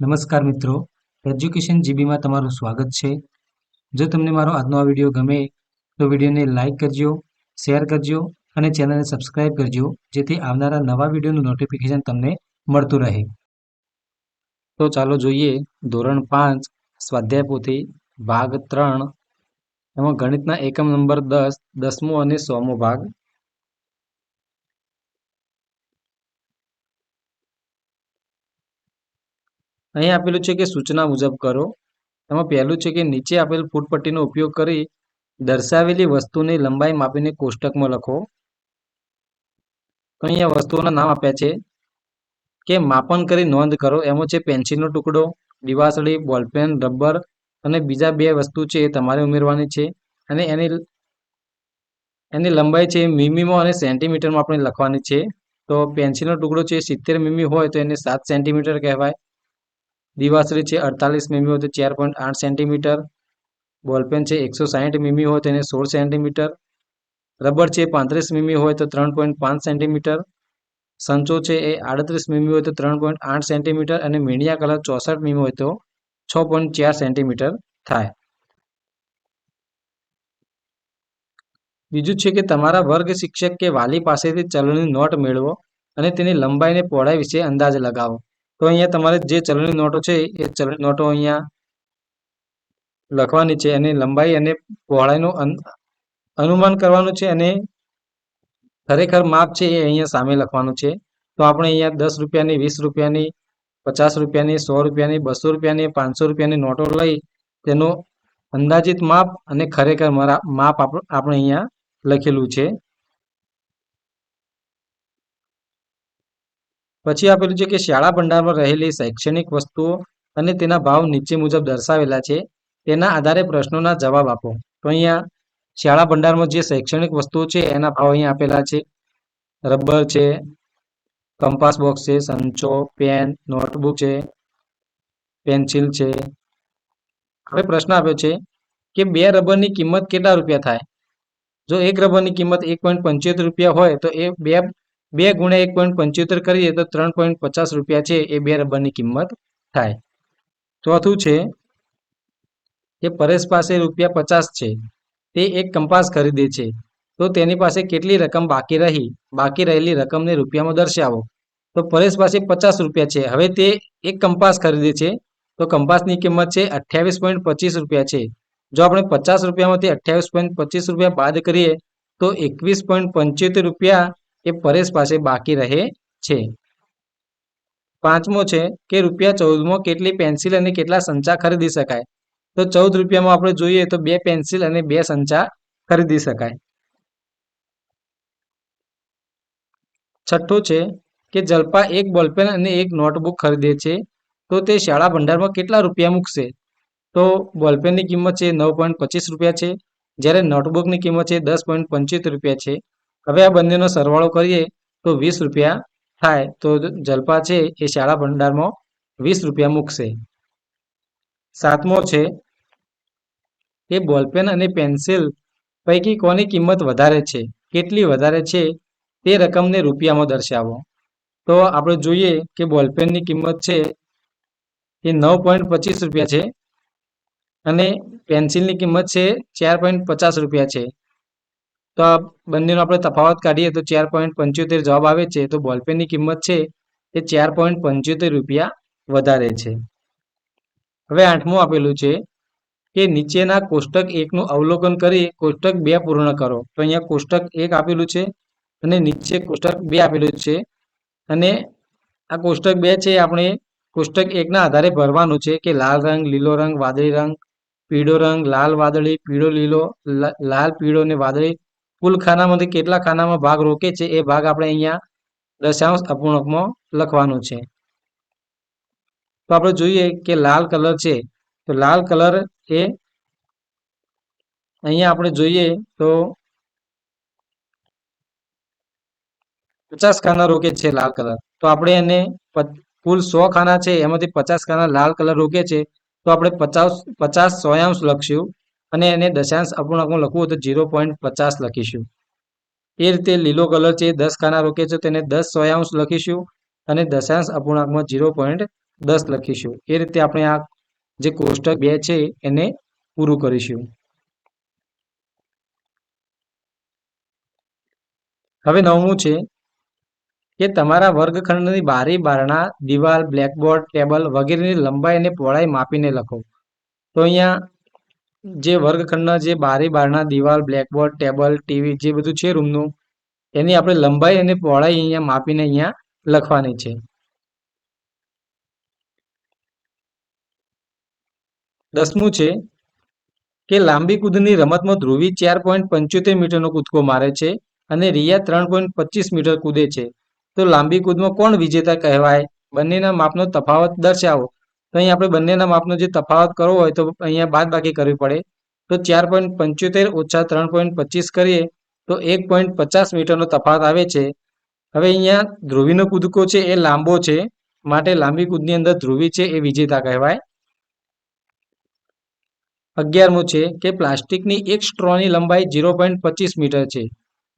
નમસ્કાર મિત્રો. એજ્યુકેશન જીબીમાં તમારું સ્વાગત છે. જો તમને મારો આજનો આ વીડિયો ગમે, તો વિડીયોને લાઇક કરજો, શેર કરજો અને ચેનલને સબસ્ક્રાઇબ કરજો, જેથી આવનારા નવા વિડીયોનું નોટિફિકેશન તમને મળતું રહે. તો ચાલો જોઈએ ધોરણ પાંચ, સ્વાધ્યાય પોથી, ભાગ ત્રણ. એમાં ગણિતના એકમ નંબર દસ, દસમો અને સોમો ભાગ અહીં આપેલું છે કે સૂચના મુજબ કરો. એમાં પહેલું છે કે નીચે આપેલ ફૂટપટ્ટીનો ઉપયોગ કરી દર્શાવેલી વસ્તુની લંબાઈ માપીને કોષ્ટકમાં લખો. તો અહીંયા વસ્તુઓના નામ આપ્યા છે. કે માપન કરી નોંધ કરો. એમાં છે પેન્સિલનો ટુકડો, દિવાસળી, બોલપેન, રબર અને બીજા બે વસ્તુ છે એ તમારે ઉમેરવાની છે. અને એની એની લંબાઈ છે મીમીમાં અને સેન્ટીમીટરમાં આપણે લખવાની છે. તો પેન્સિલનો ટુકડો છે સિત્તેર મીમી હોય તો એને સાત સેન્ટીમીટર કહેવાય. દિવાસળી છે, અડતાલીસ મીમી હોય તો ચાર પોઈન્ટ આઠ સેન્ટીમીટર બોલપેન છે, એકસો સાહીઠ મીમી હોય તો એને સોળ સેન્ટીમીટર રબર છે, પાંત્રીસ મીમી હોય તો ત્રણ પોઈન્ટ પાંચ સેન્ટીમીટર સંચો છે, એ આડત્રીસ મીમી હોય તો ત્રણ પોઈન્ટ આઠ સેન્ટીમીટર અને મીડિયા કલર ચોસઠ મીમી હોય તો છ પોઈન્ટ ચાર સેન્ટીમીટર થાય. બીજું છે કે તમારા વર્ગ શિક્ષક કે વાલી પાસેથી ચલણની નોટ મેળવો અને તેની લંબાઈને પહોળાઈ વિશે અંદાજ લગાવો. તો અહીંયા તમારે જે ચલણની નોટો છે, એ ચલણી નોટો અહીંયા લખવાની છે એની લંબાઈ અને પહોળાઈનું અનુમાન કરવાનું છે અને ખરેખર માપ છે એ અહીંયા સામે લખવાનું છે. તો આપણે અહીંયા દસ રૂપિયાની, વીસ રૂપિયાની, પચાસ રૂપિયાની, સો રૂપિયાની, બસો રૂપિયાની, પાંચસો રૂપિયાની નોટો લઈ તેનું અંદાજિત માપ અને ખરેખર માપ આપણે અહીંયા લખેલું છે. પછી આપેલું છે કે શાળા ભંડારમાં રહેલી શૈક્ષણિક વસ્તુઓ અને તેના ભાવ નીચે મુજબ દર્શાવેલા છે, તેના આધારે પ્રશ્નોના જવાબ આપો. તો અહીંયા શાળા ભંડારમાં જે શૈક્ષણિક વસ્તુઓ છે, એના ભાવ અહીંયા આપેલા છે. રબર છે, કંપાસ બોક્સ છે, સંચો, પેન, નોટબુક છે, પેન્સિલ છે. હવે પ્રશ્ન આપ્યો છે કે બે રબરની કિંમત કેટલા રૂપિયા થાય? જો એક રબરની કિંમત એક રૂપિયા હોય, તો એ બે બે ગુણ્યા એક પોઈન્ટ પંચોતેર કરીએ તો ત્રણ પોઈન્ટ પચાસ રૂપિયા છે, એ બે રબરની કિંમત થાય. ચોથું છે કે પરેશ પાસે રૂપિયા પચાસ છે, તે એક કંપાસ ખરીદે છે, તો તેની પાસે કેટલી રકમ બાકી રહી? બાકી રહેલી રકમને રૂપિયામાં દર્શાવો. તો પરેશ પાસે પચાસ રૂપિયા છે, હવે તે એક કંપાસ ખરીદે છે, તો કંપાસની કિંમત છે અઠ્યાવીસ પોઈન્ટ પચીસ રૂપિયા છે. જો આપણે પચાસ રૂપિયામાંથી અઠ્યાવીસ પોઈન્ટ પચીસ રૂપિયા બાદ કરીએ, તો એકવીસ પોઈન્ટ પંચોતેર રૂપિયા એ પરેશ પાસે બાકી રહે છે. પાંચમો છે કે રૂપિયા ચૌદમાં કેટલી પેન્સિલ અને કેટલા સંચા ખરીદી શકાય? તો ચૌદ રૂપિયામાં આપણે જોઈએ તો બે પેન્સિલ અને બે સંચા ખરીદી શકાય. છઠ્ઠું છે કે જલ્પા એક બોલપેન અને એક નોટબુક ખરીદે છે. તો તે શાળા ભંડારમાં કેટલા રૂપિયા મૂકશે? તો બોલપેનની કિંમત છે નવ રૂપિયા છે. જ્યારે નોટબુકની કિંમત છે દસ રૂપિયા છે. હવે આ બંનેનો સરવાળો કરીએ તો વીસ રૂપિયા થાય. તો જલપા છે એ શાળા ભંડારમાં વીસ રૂપિયા મૂકશે. સાતમો છે, એ બોલપેન અને પેન્સિલ પૈકી કોની કિંમત વધારે છે? કેટલી વધારે છે? તે રકમને રૂપિયામાં દર્શાવો. તો આપણે જોઈએ કે બોલપેનની કિંમત છે એ નવ પોઈન્ટ પચીસ રૂપિયા છે અને પેન્સિલની કિંમત છે ચાર પોઈન્ટ પચાસ રૂપિયા છે. તો આ બંનેનો આપણે તફાવત કાઢીએ તો ચાર પોઈન્ટ પંચોતેર જવાબ આવે છે. તો બોલપેનની કિંમત છે એ ચાર પોઈન્ટ પંચોતેર રૂપિયા વધારે છે. હવે આઠમું આપેલું છે કે નીચેના કોષ્ટક એકનું અવલોકન કરી કોષ્ટક બે પૂર્ણ કરો. તો અહીંયા કોષ્ટક એક આપેલું છે અને નીચે કોષ્ટક બે આપેલું છે. અને આ કોષ્ટક બે છે આપણે કોષ્ટક એકના આધારે ભરવાનું છે કે લાલ રંગ, લીલો રંગ, વાદળી રંગ, પીળો રંગ, લાલ વાદળી, પીળો, લીલો લાલ, પીળો અને વાદળી કુલ ખાનામાંથી કેટલા ખાનામાં ભાગ રોકે છે એ ભાગ આપણે અહીંયા દશાંશ અપૂર્ણાંકમાં લખવાનું છે. તો આપણે જોઈએ કે લાલ કલર છે. તો લાલ કલર એ અહીંયા આપણે જોઈએ તો પચાસ ખાના રોકે છે લાલ કલર. તો આપણે એને કુલ સો ખાના છે, એમાંથી પચાસ ખાના લાલ કલર રોકે છે. તો આપણે પચાસ પચાસ સોયાંશ લખશું અને એને દશાંશ અપૂર્ણાંકમાં લખવું હોય તો ઝીરો પોઈન્ટ પચાસ લખીશું. એ રીતે લીલો કલર છે દસ ખાના રોકે છે તેને દસ સોયાંશ લખીશું અને દશાંશ અપૂર્ણાંકમાં ઝીરો પોઈન્ટ દસ લખીશું. એ રીતે આપણે આ જે કોષ્ટક બે છે એને પૂરું કરીશું. હવે નવમું છે કે તમારા વર્ગખંડની બારી, બારણા, દિવાલ, બ્લેકબોર્ડ, ટેબલ વગેરેની લંબાઈ અને પહોળાઈ માપીને લખો. તો અહીંયા જે વર્ગખંડના જે બારી બારના દિવાલ બ્લેકબોર્ડ ટેબલ ટીવી જે બધું છે રૂમનું એની આપણે લંબાઈ અને પહોળાઈ અહીંયા માપીને અહીંયા લખવાની છે. દસમું છે કે લાંબી કૂદની રમતમાં ધ્રુવી ચાર પોઈન્ટ પંચોતેર મીટરનો કૂદકો મારે છે અને રિયા ત્રણ પોઈન્ટ પચીસ મીટર કૂદે છે. તો લાંબી કૂદમાં કોણ વિજેતા કહેવાય? બંનેના માપનો તફાવત દર્શાવો. તો અહીં આપણે બંનેના માપનો જે તફાવત કરવો હોય તો અહીંયા બાદ બાકી કરવી પડે. તો ચાર પોઈન્ટ પંચોતેર ઓછા ત્રણ પોઈન્ટ પચીસ કરીએ તો એક પોઈન્ટ પચાસ મીટરનો તફાવત આવે છે. હવે અહીંયા ધ્રુવીનો કૂદકો છે એ લાંબો છે, માટે લાંબી કૂદની અંદર ધ્રુવી છે એ વિજેતા કહેવાય. અગિયારમું છે કે પ્લાસ્ટિકની એક સ્ટ્રોની લંબાઈ ઝીરો પોઈન્ટ પચીસ મીટર છે.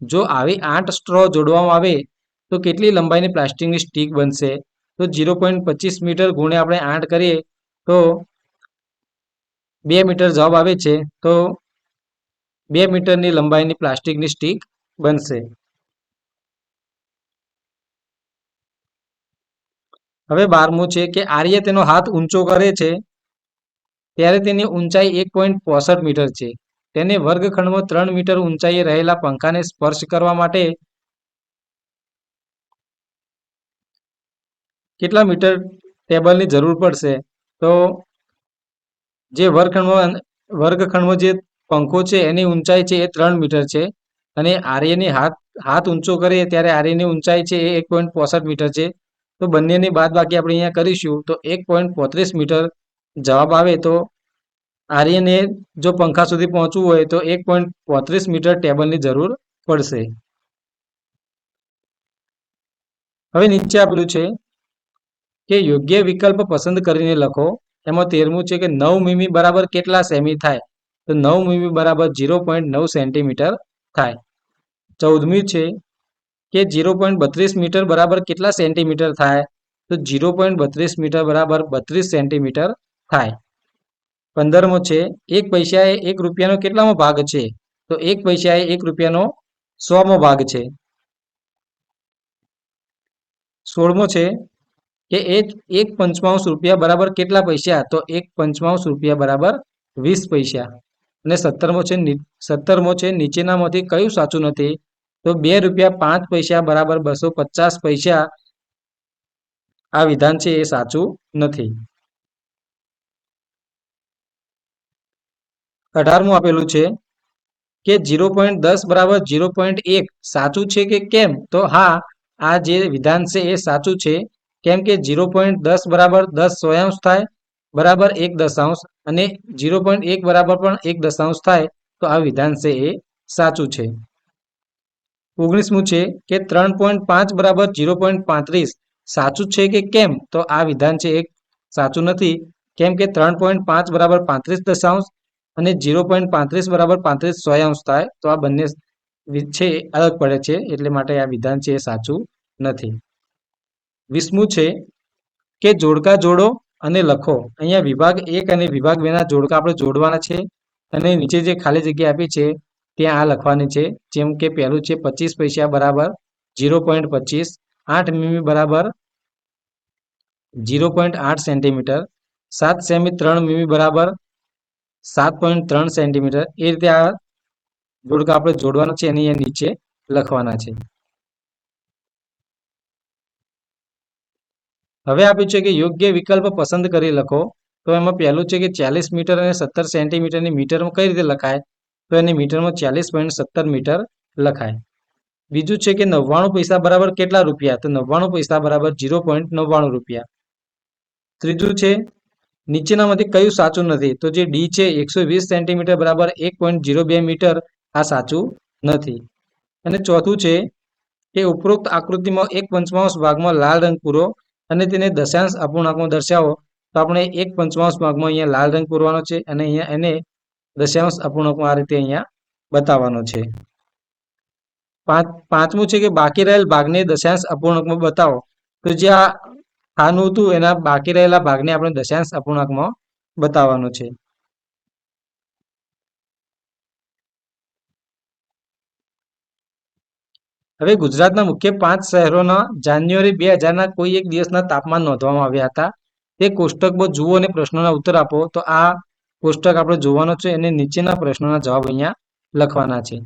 જો આવી આઠ સ્ટ્રો જોડવામાં આવે તો કેટલી લંબાઈની પ્લાસ્ટિકની સ્ટીક બનશે? તો ઝીરો પોઈન્ટ પચીસ મીટર ગુણે આપણે આઠ કરીએ, તો બે મીટર જવાબ આવે છે, તો બે મીટરની લંબાઈની પ્લાસ્ટિકની સ્ટીક બનશે. હવે બારમું છે કે આર્ય તેનો હાથ ઊંચો કરે છે, ત્યારે તેની ઊંચાઈ એક પોઈન્ટ પોસઠ મીટર છે. તેને વર્ગખંડમાં ત્રણ મીટર ઊંચાઈએ રહેલા પંખાને સ્પર્શ કરવા માટે કેટલા મીટર ટેબલની જરૂર પડશે? તો જે વર્ગખંડમાં વર્ગખંડમાં જે પંખો છે, એની ઊંચાઈ છે એ ત્રણ મીટર છે. અને આર્યની હાથ હાથ ઊંચો કરીએ ત્યારે આર્યની ઊંચાઈ છે એ એક પોઈન્ટ પોસઠ મીટર છે. તો બંનેની બાદ બાકી આપણે અહીંયા કરીશું. તો એક પોઈન્ટ પોત્રીસ મીટર જવાબ આવે તો આર્યને જો પંખા સુધી પહોંચવું હોય તો એક પોઈન્ટ પોત્રીસ મીટર ટેબલની જરૂર પડશે. હવે નીચે આપેલું છે કે યોગ્ય વિકલ્પ પસંદ કરીને લખો. એમાં તેરમું છે કે નવ મીમી બરાબર કેટલા સેમી થાય? તો નવ મીમી બરાબર ઝીરો પોઈન્ટ નવ સેન્ટીમીટર થાય. ચૌદમી છે કે ઝીરો પોઈન્ટ બત્રીસ મીટર બરાબર કેટલા સેન્ટીમીટર થાય? તો ઝીરો પોઈન્ટ બત્રીસ મીટર બરાબર બત્રીસ સેન્ટીમીટર થાય. પંદરમો છે એક પૈસાએ એક રૂપિયાનો કેટલામો ભાગ છે? તો એક પૈસાએ એક રૂપિયાનો સોમો ભાગ છે. સોળમો છે કે એક એક પંચમાંશ રૂપિયા બરાબર કેટલા પૈસા? તો એક પંચમાંશ રૂપિયા બરાબર વીસ પૈસા. અને સત્તરમો છે સત્તરમો છે નીચેનામાંથી કયું સાચું નથી? તો બે રૂપિયા પાંચ પૈસા બરાબર બસો પચાસ પૈસા આ વિધાન છે એ સાચું નથી. અઢારમું આપેલું છે કે ઝીરો પોઈન્ટ દસ બરાબર ઝીરો પોઈન્ટ એક સાચું છે કે કેમ? તો હા, આ જે વિધાન છે એ સાચું છે. કેમ કે ઝીરો પોઈન્ટ દસ બરાબર દસ સોયાંશ થાય, બરાબર એક દશાંશ અને ઝીરો પોઈન્ટ એક બરાબર પણ એક દશાંશ થાય, તો આ વિધાન છે એ સાચું છે. ઓગણીસમું છે કે ત્રણ પોઈન્ટ પાંચ બરાબર ઝીરો પોઈન્ટ પાંત્રીસ, સાચું છે કે કેમ? તો આ વિધાન છે એ સાચું નથી. કેમ કે ત્રણ પોઈન્ટ પાંચ બરાબર પાંત્રીસ દશાંશ અને ઝીરો પોઈન્ટ પાંત્રીસ બરાબર પાંત્રીસ સોયાંશ થાય, તો આ બંને છે, અલગ પડે છે, એટલે માટે આ વિધાન છે એ સાચું નથી. વીસમું છે કે જોડકા જોડો અને લખો. અહીંયા વિભાગ એક અને વિભાગ બેના જોડકા આપણે જોડવાના છે અને નીચે જે ખાલી જગ્યા આપી છે ત્યાં આ લખવાની છે. જેમ કે પહેલું છે પચીસ પૈસા બરાબર ઝીરો પોઈન્ટ પચીસ, આઠ મીમી બરાબર ઝીરો પોઈન્ટ આઠ સેન્ટીમીટર, સાત સેમી ત્રણ મીમી બરાબર સાત પોઈન્ટ ત્રણ સેન્ટીમીટર. એ રીતે આ જોડકા આપણે જોડવાના છે અને નીચે લખવાના છે. હવે આપ્યું છે કે યોગ્ય વિકલ્પ પસંદ કરી લખો. તો એમાં પહેલું છે કે ચાલીસ મીટર અને સત્તર સેન્ટીમીટરની મીટરમાં કઈ રીતે લખાય? તો એને મીટરમાં ચાલીસ પોઈન્ટ સત્તર મીટર લખાય. બીજું છે કે નવ્વાણું પૈસા બરાબર કેટલા રૂપિયા? તો નવ્વાણું પૈસા બરાબર ઝીરો પોઈન્ટ નવ્વાણું રૂપિયા. ત્રીજું છે, નીચેનામાંથી કયું સાચું નથી? તો જે ડી છે, એકસો વીસ સેન્ટીમીટર બરાબર એક પોઈન્ટ ઝીરો બે મીટર આ સાચું નથી. અને ચોથું છે કે ઉપરોક્ત આકૃતિમાં એક પંચમાંશ ભાગમાં લાલ રંગ પૂરો અને તેને દશાંશ અપૂર્ણાંકમાં દર્શાવો, તો આપણે એક પંચમાંશ ભાગમાં અહીંયા લાલ રંગ પૂરવાનો છે અને અહીંયા એને દશાંશ અપૂર્ણાંકમાં આ રીતે અહીંયા બતાવવાનો છે. પાંચ, પાંચમું છે કે બાકી રહેલ ભાગને દશાંશ અપૂર્ણાંકમાં બતાવો, તો જે આ હતું એના બાકી રહેલા ભાગને આપણે દશાંશ અપૂર્ણાંકમાં બતાવવાનો છે. હવે ગુજરાતના મુખ્ય પાંચ શહેરોના જાન્યુઆરી બે હજારના કોઈ એક દિવસના તાપમાન નોંધવામાં આવ્યા હતા. તે કોષ્ટકમાં જુઓ અને પ્રશ્નોના ઉત્તર આપો. તો આ કોષ્ટક આપણે જોવાનો છે અને નીચેના પ્રશ્નોના જવાબ અહીંયા લખવાના છે.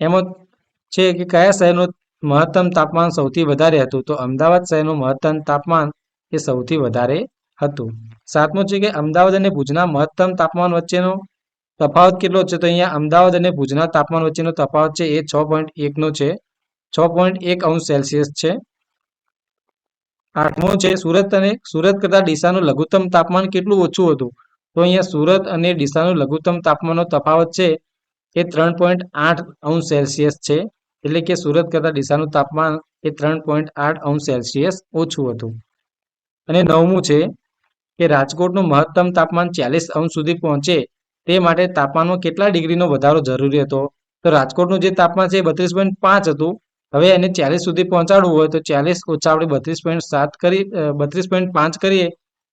એમાં છે કે કયા શહેરનું મહત્તમ તાપમાન સૌથી વધારે હતું? તો અમદાવાદ શહેરનું મહત્તમ તાપમાન એ સૌથી વધારે હતું. સાતમું છે કે અમદાવાદ અને ભુજના મહત્તમ તાપમાન વચ્ચેનો તફાવત કેટલો છે? તો અહીંયા અમદાવાદ અને ભુજના તાપમાન વચ્ચેનો તફાવત છે એ છ પોઈન્ટ એકનો છે. છ પોઈન્ટ એક અંશ સેલ્સિયસ છે. આઠમું છે સુરત અને સુરત કરતાં ડીસાનું લઘુત્તમ તાપમાન કેટલું ઓછું હતું? તો અહીંયા સુરત અને ડીસાનું લઘુત્તમ તાપમાનનો તફાવત છે એ ત્રણ પોઈન્ટ આઠ અંશ સેલ્સિયસ છે. એટલે કે સુરત કરતાં ડીસાનું તાપમાન એ ત્રણ પોઈન્ટ આઠ અંશ સેલ્સિયસ ઓછું હતું. અને નવમું છે કે રાજકોટનું મહત્તમ તાપમાન ચાલીસ અંશ સુધી પહોંચે તે માટે તાપમાનમાં કેટલા ડિગ્રીનો વધારો જરૂરી હતો? તો રાજકોટનું જે તાપમાન છે એ બત્રીસ પોઈન્ટ પાંચ હતું. હવે એને ચાલીસ સુધી પહોંચાડવું હોય તો ચાલીસ ઓછા આપણે બત્રીસ પોઈન્ટ સાત કરી બત્રીસ પોઈન્ટ પાંચ કરીએ,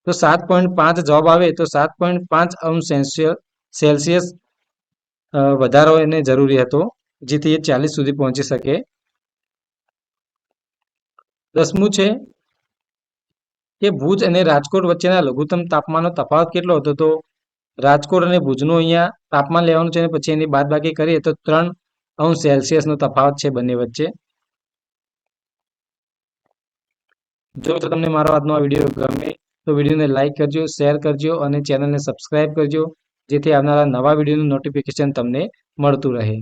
તો સાત પોઈન્ટ પાંચ જવાબ આવે તો સાત પોઈન્ટ પાંચ અંશ સેલ્સિયસ સેલ્સિયસ વધારો એને જરૂરી હતો, જેથી એ ચાલીસ સુધી પહોંચી શકે. દસમું છે કે ભુજ અને રાજકોટ વચ્ચેના લઘુત્તમ તાપમાનનો તફાવત કેટલો હતો? તો રાજકોટ અને ભુજનું અહીંયા તાપમાન લેવાનું છે અને પછી એની બાદબાકી કરીએ તો ત્રણ અંશ સેલ્સિયસનો તફાવત છે બંને વચ્ચે. જો તમને મારો આજનો આ વીડિયો ગમે તો વિડીયોને લાઇક કરજો, શેર કરજો અને ચેનલને સબસ્ક્રાઇબ કરજો, જેથી આવનારા નવા વિડીયોનું નોટિફિકેશન તમને મળતું રહે.